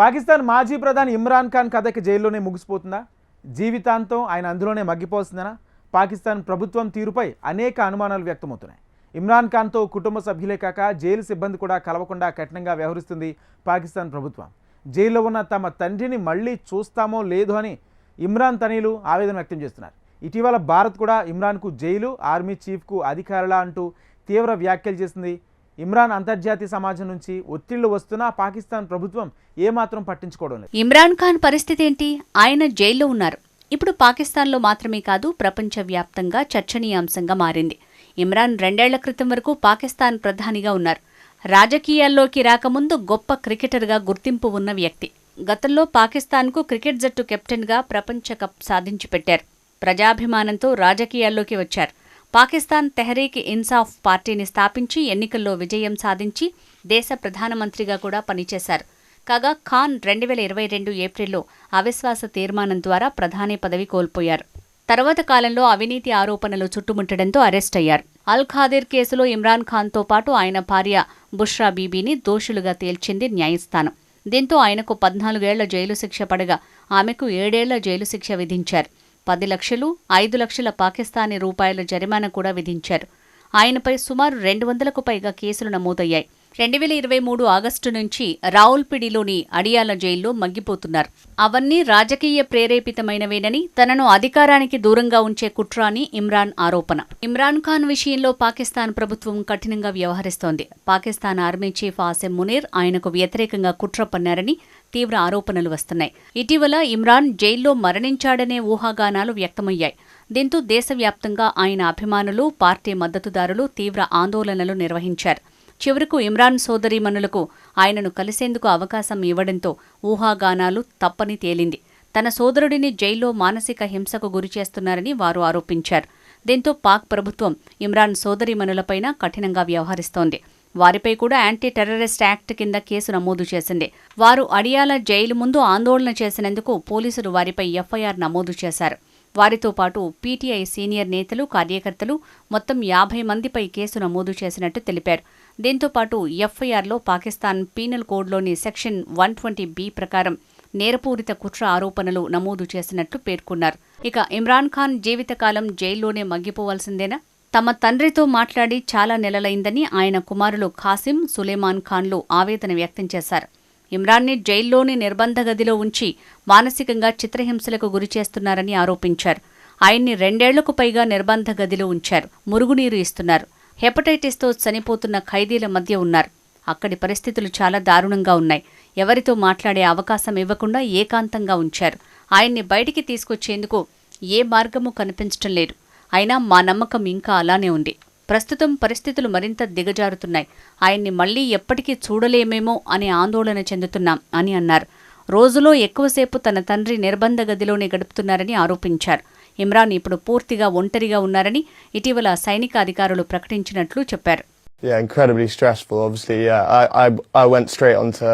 పాకిస్తాన్ మాజీ ప్రధాని ఇమ్రాన్ ఖాన్ కథకి జైల్లోనే ముగిసిపోతుందా? జీవితాంతం ఆయన అందులోనే మగ్గిపోతుందనా పాకిస్తాన్ ప్రభుత్వం తీరుపై అనేక అనుమానాలు వ్యక్తమవుతున్నాయి. ఇమ్రాన్ ఖాన్తో కుటుంబ సభ్యులే కాక జైలు సిబ్బంది కూడా కలవకుండా కఠినంగా వ్యవహరిస్తుంది పాకిస్తాన్ ప్రభుత్వం. జైల్లో ఉన్న తమ తండ్రిని మళ్ళీ చూస్తామో లేదో అని ఇమ్రాన్ తనీలు ఆవేదన వ్యక్తం చేస్తున్నారు. ఇటీవల భారత్ కూడా ఇమ్రాన్కు జైలు ఆర్మీ చీఫ్కు అధికారులా అంటూ తీవ్ర వ్యాఖ్యలు చేసింది ఇమ్రాన్ అంతర్జాతీయ సమాజం నుంచి ఒత్తిళ్ళు వస్తున్నా పాకిస్తాన్ ప్రభుత్వం ఏమాత్రం పట్టించుకోవడం లేదు. ఇమ్రాన్ ఖాన్ పరిస్థితి ఏంటి? ఆయన జైల్లో ఉన్నారు. ఇప్పుడు పాకిస్తాన్లో మాత్రమే కాదు ప్రపంచవ్యాప్తంగా చర్చనీయాంశంగా మారింది. ఇమ్రాన్ రెండేళ్ళ క్రితం వరకు పాకిస్తాన్ ప్రధానిగా ఉన్నారు. రాజకీయాల్లోకి రాకముందు గొప్ప క్రికెటర్గా గుర్తింపు ఉన్న వ్యక్తి. గతంలో పాకిస్తాన్కు క్రికెట్ జట్టు కెప్టెన్గా ప్రపంచ కప్ సాధించి పెట్టారు ప్రజాభిమానంతో రాజకీయాల్లోకి వచ్చారు. పాకిస్తాన్ తెహరీక్ ఇన్సాఫ్ పార్టీని స్థాపించి ఎన్నికల్లో విజయం సాధించి దేశ ప్రధానమంత్రిగా కూడా పనిచేశారు. కాగా ఖాన్ రెండు వేల ఇరవై రెండు ఏప్రిల్లో అవిశ్వాస తీర్మానం ద్వారా ప్రధాని పదవి కోల్పోయారు. తర్వాత కాలంలో అవినీతి ఆరోపణలు చుట్టుముట్టడంతో అరెస్ట్ అయ్యారు. అల్ ఖాదిర్ కేసులో ఇమ్రాన్ ఖాన్తో పాటు ఆయన భార్య బుష్రా బీబీని దోషులుగా తేల్చింది న్యాయస్థానం. దీంతో ఆయనకు పద్నాలుగేళ్ళ జైలు శిక్ష పడగా ఆమెకు ఏడేళ్ళ జైలు శిక్ష విధించారు. పది లక్షలు ఐదు లక్షల పాకిస్తానీ రూపాయల జరిమానా కూడా విధించారు. ఆయనపై సుమారు రెండు వందలకు పైగా కేసులు నమోదయ్యాయి. రెండు వేల ఇరవై మూడు ఆగస్టు నుంచి రావుల్పిడిలోని అడియాల జైల్లో మగ్గిపోతున్నారు. అవన్నీ రాజకీయ ప్రేరేపితమైనవేనని తనను అధికారానికి దూరంగా ఉంచే కుట్ర అని ఇమ్రాన్ ఆరోపణ. ఇమ్రాన్ ఖాన్ విషయంలో పాకిస్తాన్ ప్రభుత్వం కఠినంగా వ్యవహరిస్తోంది. పాకిస్తాన్ ఆర్మీ చీఫ్ ఆసిమ్ మునీర్ ఆయనకు వ్యతిరేకంగా కుట్ర పన్నారని తీవ్ర ఆరోపణలు వస్తున్నాయి. ఇటీవల ఇమ్రాన్ జైల్లో మరణించాడనే ఊహాగానాలు వ్యక్తమయ్యాయి. దీంతో దేశవ్యాప్తంగా ఆయన అభిమానులు పార్టీ మద్దతుదారులు తీవ్ర ఆందోళనలు నిర్వహించారు. చివరకు ఇమ్రాన్ సోదరీమణులకు ఆయనను కలిసేందుకు అవకాశం ఇవ్వడంతో ఊహాగానాలు తప్పని తేలింది. తన సోదరుడిని జైల్లో మానసిక హింసకు గురిచేస్తున్నారని వారు ఆరోపించారు. దీంతో పాక్ ప్రభుత్వం ఇమ్రాన్ సోదరీమణులపైన కఠినంగా వ్యవహరిస్తోంది. వారిపై కూడా యాంటీ టెర్రరిస్ట్ యాక్ట్ కింద కేసు నమోదు చేసింది. వారు అడియాల జైలు ముందు ఆందోళన చేసినందుకు పోలీసులు వారిపై ఎఫ్ఐఆర్ నమోదు చేశారు. వారితో పాటు పీటీఐ సీనియర్ నేతలు కార్యకర్తలు మొత్తం యాభై మందిపై కేసు నమోదు చేసినట్టు తెలిపారు. దీంతో పాటు ఎఫ్ఐఆర్లో పాకిస్తాన్ పీనల్ కోడ్లోని సెక్షన్ వన్ ట్వంటీ బి ప్రకారం నేరపూరిత కుట్ర ఆరోపణలు నమోదు చేసినట్లు పేర్కొన్నారు. ఇక ఇమ్రాన్ ఖాన్ జీవితకాలం జైల్లోనే మగ్గిపోవాల్సిందేనా? తమ తండ్రితో మాట్లాడి చాలా నెలలైందని ఆయన కుమారులు ఖాసిం సులేమాన్ ఖాన్లు ఆవేదన వ్యక్తం చేశారు. ఇమ్రాన్ని జైల్లోని నిర్బంధ గదిలో ఉంచి మానసికంగా చిత్రహింసలకు గురిచేస్తున్నారని ఆరోపించారు. ఆయన్ని రెండేళ్ళకు పైగా నిర్బంధ గదిలో ఉంచారు. మురుగునీరు ఇస్తున్నారు. హెపటైటిస్తో చనిపోతున్న ఖైదీల మధ్య ఉన్నారు. అక్కడి పరిస్థితులు చాలా దారుణంగా ఉన్నాయి. ఎవరితో మాట్లాడే అవకాశం ఇవ్వకుండా ఏకాంతంగా ఉంచారు. ఆయన్ని బయటికి తీసుకొచ్చేందుకు ఏ మార్గము కనిపించటం లేదు. అయినా మా నమ్మకం ఇంకా అలానే ఉంది. ప్రస్తుతం పరిస్థితులు మరింత దిగజారుతున్నాయి. ఆయన్ని మళ్ళీ ఎప్పటికీ చూడలేమేమో అనే ఆందోళన చెందుతున్నాం అని అన్నారు. రోజులో ఎక్కువసేపు తన తండ్రి నిర్బంధ గదిలోనే గడుపుతున్నారని ఆరోపించారు. ఇమ్రాన్ ఇప్పుడు పూర్తిగా ఒంటరిగా ఉన్నారని ఇటీవల సైనిక అధికారులు ప్రకటించినట్లు చెప్పారు Yeah, incredibly stressful. Obviously, yeah. I, I, I went straight onto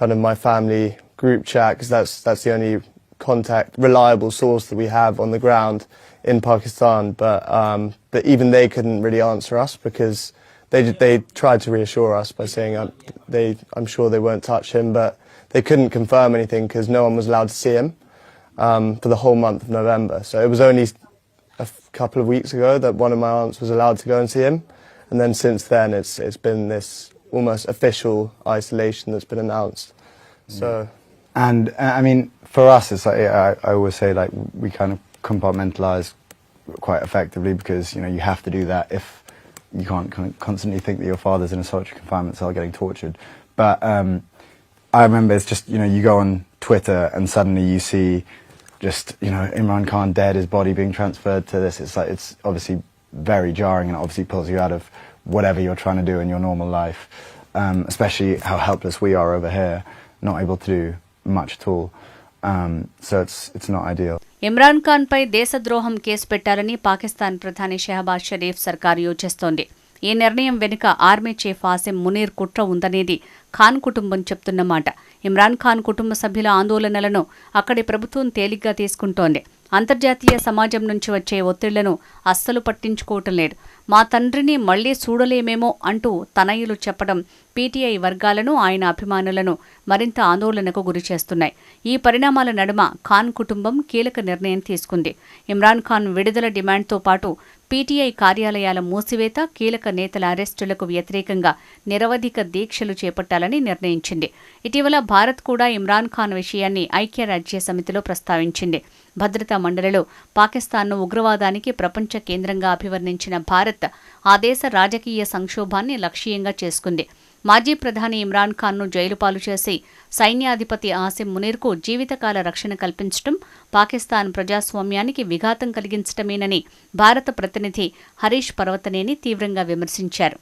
kind of my family group chat because that's that's the only contact, reliable source that we have on the ground in Pakistan. But um, but even they couldn't really answer us because they ju- they tried to reassure us by saying um, they I'm sure they won't touch him, but they couldn't confirm anything because no one was allowed to see him um, for the whole month of November. So it was only a couple of weeks ago that one of my aunts was allowed to go and see him, and then since then it's it's been this almost official isolation that's been announced. So And uh, I mean, for us, it's like I, I always say, like we kind of compartmentalize quite effectively because you know you have to do that if you can't con- constantly think that your father's in a solitary confinement cell getting tortured. But um, I remember it's just you know you go on Twitter and suddenly you see just you know Imran Khan dead, his body being transferred to this. It's like it's obviously very jarring and it obviously pulls you out of whatever you're trying to do in your normal life. Um, especially how helpless we are over here, not able to do much at all. Um, so it's it's not ideal. Imran Khan పై దేశద్రోహం case పెట్టాలని పాకిస్తాన్ ప్రధాని షెహబాజ్ షరీఫ్ సర్కార్ యోచిస్తోంది ఈ నిర్ణయం వెనుక army chief Asim Munir కుట్ర ఉందనేది ఖాన్ కుటుంబం చెప్తున్నమాట ఇమ్రాన్ ఖాన్ కుటుంబ సభ్యుల ఆందోళనలను అక్కడి ప్రభుత్వం తేలిగ్గా తీసుకుంటోంది. అంతర్జాతీయ సమాజం నుంచి వచ్చే ఒత్తిళ్ళను అస్సలు పట్టించుకోవటం లేదు. మా తండ్రిని మళ్ళీ చూడలేమేమో అంటూ తనయులు చెప్పడం పీటీఐ వర్గాలను ఆయన అభిమానులను మరింత ఆందోళనకు గురిచేస్తున్నాయి ఈ పరిణామాల నడుమ ఖాన్ కుటుంబం కీలక నిర్ణయం తీసుకుంది. ఇమ్రాన్ ఖాన్ విడుదల డిమాండ్తో పాటు పీటీఐ కార్యాలయాల మూసివేత కీలక నేతల అరెస్టులకు వ్యతిరేకంగా నిరవధిక దీక్షలు చేపట్టాలని నిర్ణయించింది. ఇటీవల భారత్ కూడా ఇమ్రాన్ ఖాన్ విషయాన్ని ఐక్యరాజ్య సమితిలో ప్రస్తావించింది. భద్రతా మండలిలో పాకిస్తాన్ను ఉగ్రవాదానికి ప్రపంచ కేంద్రంగా అభివర్ణించిన భారత్ ఆ దేశ రాజకీయ సంక్షోభాన్ని లక్ష్యంగా చేసుకుంది. మాజీ ప్రధాని ఇమ్రాన్ ఖాన్ను జైలుపాలు చేసి సైన్యాధిపతి ఆసిమ్ మునీర్కు జీవితకాల రక్షణ కల్పించడం పాకిస్తాన్ ప్రజాస్వామ్యానికి విఘాతం కలిగించటమేనని భారత ప్రతినిధి హరీష్ పర్వతనేని తీవ్రంగా విమర్శించారు.